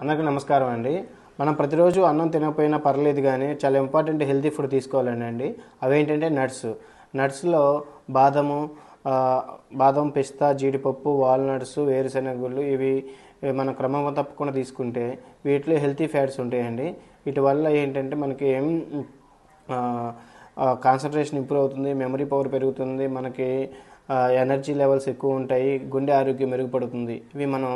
అందరికీ నమస్కారం అండి. మనం ప్రతిరోజు అన్నం తినకపోయినా పర్లేదు కానీ చాలా ఇంపార్టెంట్ హెల్తీ ఫుడ్ తీసుకోవాలండి అండి. అవేంటంటే నట్స్. నట్స్లో బాదము బాదం పిస్తా జీడిపప్పు వాల్నట్స్ వేరుశనగలు ఇవి ఇవి మనం క్రమం తప్పకుండా తీసుకుంటే వీటిలో హెల్తీ ఫ్యాట్స్ ఉంటాయండి. వీటి వల్ల ఏంటంటే మనకి ఏం కాన్సన్ట్రేషన్ ఇంప్రూవ్ అవుతుంది మెమరీ పవర్ పెరుగుతుంది మనకి ఎనర్జీ లెవెల్స్ ఎక్కువ ఉంటాయి గుండె ఆరోగ్యం మెరుగుపడుతుంది. ఇవి మనం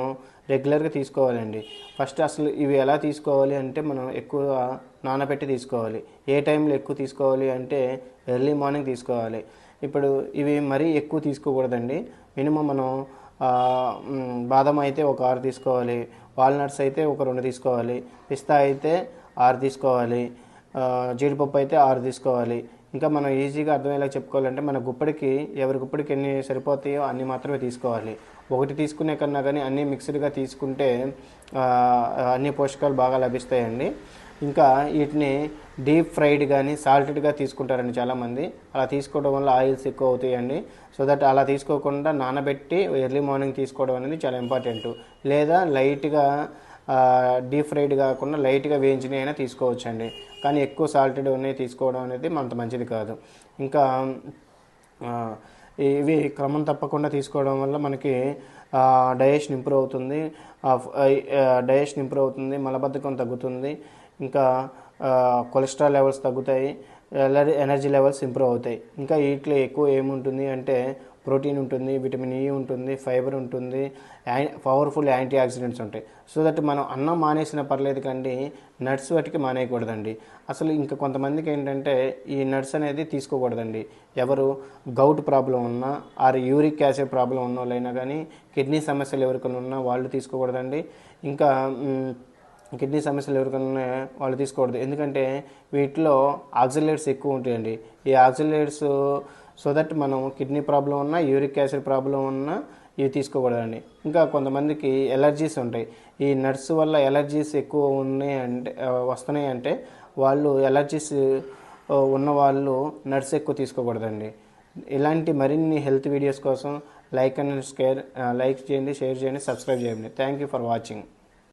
రెగ్యులర్గా తీసుకోవాలండి. ఫస్ట్ అసలు ఇవి ఎలా తీసుకోవాలి అంటే మనం ఎక్కువ నానబెట్టి తీసుకోవాలి. ఏ టైంలో ఎక్కువ తీసుకోవాలి అంటే ఎర్లీ మార్నింగ్ తీసుకోవాలి. ఇప్పుడు ఇవి మరీ ఎక్కువ తీసుకోకూడదండి. మినిమం మనం బాదం అయితే ఒక ఆరు తీసుకోవాలి. వాల్నట్స్ అయితే ఒక రెండు తీసుకోవాలి. పిస్తా అయితే ఆరు తీసుకోవాలి. జీడిపప్పు అయితే ఆరు తీసుకోవాలి. ఇంకా మనం ఈజీగా అర్థమయ్యేలా చెప్పుకోవాలంటే మన గుప్పడికి ఎవరి గుప్పడికి ఎన్ని సరిపోతాయో అన్ని మాత్రమే తీసుకోవాలి. ఒకటి తీసుకునే కన్నా కానీ అన్నీ మిక్స్డ్గా తీసుకుంటే అన్ని పోషకాలు బాగా లభిస్తాయండి. ఇంకా వీటిని డీప్ ఫ్రైడ్ కానీ సాల్టెడ్గా తీసుకుంటారండి చాలామంది. అలా తీసుకోవడం వల్ల ఆయిల్స్ ఎక్కువ అవుతాయండి. సో దట్ అలా తీసుకోకుండా నానబెట్టి ఎర్లీ మార్నింగ్ తీసుకోవడం అనేది చాలా ఇంపార్టెంట్. లేదా లైట్గా డీప్ ఫ్రైడ్ కాకుండా లైట్గా వేయించినవి అయినా తీసుకోవచ్చండి. కానీ ఎక్కువ సాల్టెడ్ ఉన్నాయి తీసుకోవడం అనేది అంత మంచిది కాదు. ఇంకా ఇవి క్రమం తప్పకుండా తీసుకోవడం వల్ల మనకి డైజెషన్ ఇంప్రూవ్ అవుతుంది. డైజెషన్ ఇంప్రూవ్ అవుతుంది. మలబద్ధకం తగ్గుతుంది. ఇంకా కొలెస్ట్రాల్ లెవెల్స్ తగ్గుతాయి. ఎనర్జీ లెవెల్స్ ఇంప్రూవ్ అవుతాయి. ఇంకా వీటిలో ఎక్కువ ఏముంటుంది అంటే ప్రోటీన్ ఉంటుంది విటమిన్ ఈ ఉంటుంది ఫైబర్ ఉంటుంది యా- పవర్ఫుల్ యాంటీ ఆక్సిడెంట్స్ ఉంటాయి. సో దట్ మనం అన్నం మానేసిన పర్లేదు కండి నట్స్ వాటికి మానేయకూడదండి. అసలు ఇంకా కొంతమందికి ఏంటంటే ఈ నట్స్ అనేది తీసుకోకూడదండి. ఎవరు గౌట్ ప్రాబ్లం ఉన్నా ఆర్ యూరిక్ యాసిడ్ ప్రాబ్లం ఉన్న వాళ్ళైనా కానీ కిడ్నీ సమస్యలు ఎవరికైనా ఉన్నా వాళ్ళు తీసుకోకూడదండి. ఇంకా కిడ్నీ సమస్యలు ఎవరికైనా వాళ్ళు తీసుకోకూడదు. ఎందుకంటే వీటిలో ఆక్సిలేట్స్ ఎక్కువ ఉంటాయండి. ఈ ఆక్సిలేట్స్ సో దట్ మనం కిడ్నీ ప్రాబ్లం ఉన్నా యూరిక్ యాసిడ్ ప్రాబ్లం ఉన్నా ఇవి తీసుకోకూడదండి. ఇంకా కొంతమందికి ఎలర్జీస్ ఉంటాయి. ఈ నట్స్ వల్ల ఎలర్జీస్ ఎక్కువ ఉన్నాయి అంటే వస్తున్నాయి అంటే వాళ్ళు ఎలర్జీస్ ఉన్న వాళ్ళు నట్స్ ఎక్కువ తీసుకోకూడదండి. ఇలాంటి మరిన్ని హెల్త్ వీడియోస్ కోసం లైక్ అండ్ షేర్ లైక్ చేయండి షేర్ చేయండి సబ్స్క్రైబ్ చేయండి. Thank you for watching